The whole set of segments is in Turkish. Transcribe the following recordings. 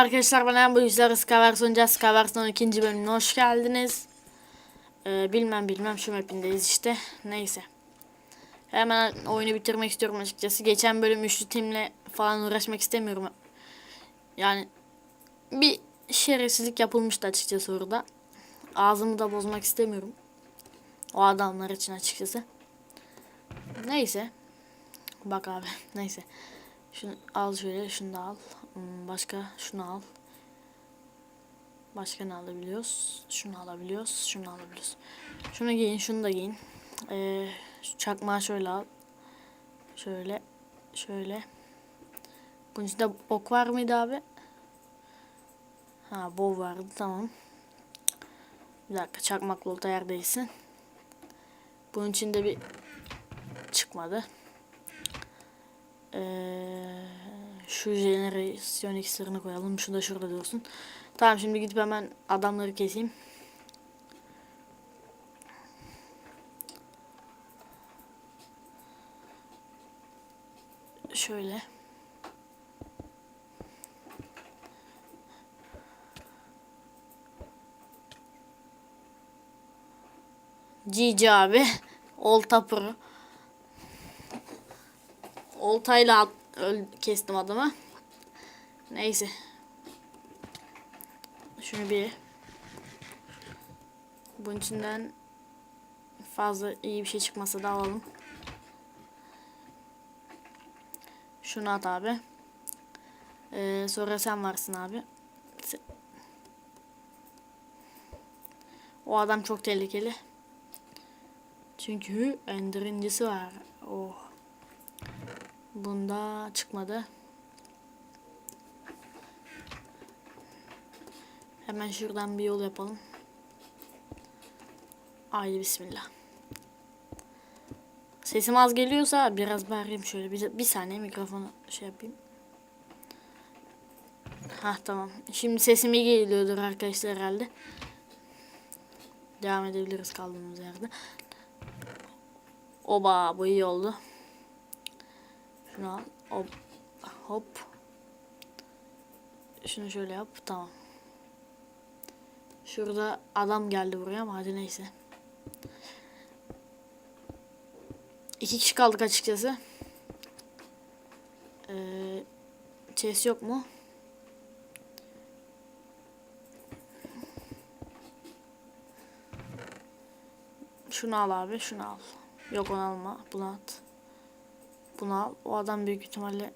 arkadaşlar ben bu yüzler oynayacağız. Skywars'ın 12. bölümüne hoş geldiniz. Ee, bilmem bilmem şu mapindeyiz işte. Neyse. Hemen oyunu bitirmek istiyorum açıkçası. Geçen bölüm üçlü timle falan uğraşmak istemiyorum. Yani bir şerefsizlik yapılmıştı açıkçası orada. Ağzımı da bozmak istemiyorum. O adamlar için açıkçası. Neyse. Bak abi neyse. Şunu al şöyle şunu da al. Hmm, Başka şunu al. Başka ne alabiliyoruz? Şunu alabiliyoruz. Şunu alabiliyoruz. Şunu giyin, şunu da giyin. Ee, çakmağı şöyle al. Şöyle, şöyle. Bunun içinde ok var mıydı abi? Ha, bov vardı tamam. Bir dakika çakmakla olta yer. Bunun içinde bir çıkmadı. Ee, şu jenerasyon iksirini koyalım. Şu da şurada dursun. Tamam şimdi gidip hemen adamları keseyim. Şöyle. Cici abi. Olta pro. Oltayla kestim adamı. Neyse. Şunu bir. Bunun içinden fazla iyi bir şey çıkmasa da alalım. Şunu at abi. Ee, sonra sen varsın abi. O adam çok tehlikeli. Çünkü endirincisi var. Oh. Bunda çıkmadı. Hemen şuradan bir yol yapalım. Haydi bismillah. Sesim az geliyorsa biraz bağırayım şöyle. Bir, bir saniye mikrofonu şey yapayım. Ha tamam. Şimdi sesim iyi geliyordur arkadaşlar herhalde. Devam edebiliriz kaldığımız yerde. Oba bu iyi oldu. Şunu al. Hop. Hop. Şunu şöyle yap. Tamam. Şurada adam geldi buraya ama hadi neyse. İki kişi kaldık açıkçası. Ee, chest yok mu? Şunu al abi, şunu al. Yok onu alma, bunu at. Bunu al. O adam büyük ihtimalle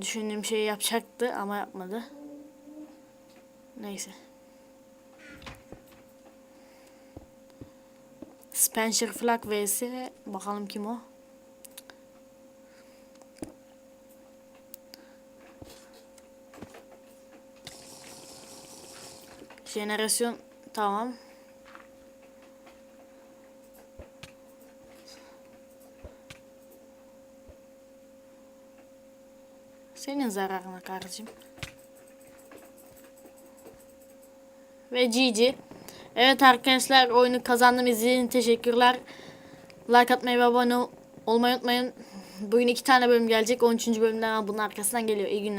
düşündüğüm şeyi yapacaktı ama yapmadı. Neyse. Spencer Flack vs. Bakalım kim o? Jenerasyon tamam. Senin zararına kardeşim. Ve GG. Evet arkadaşlar oyunu kazandım izlediğiniz teşekkürler. Like atmayı ve abone ol- olmayı unutmayın. Bugün iki tane bölüm gelecek. 13. bölümden bunun arkasından geliyor. İyi günler.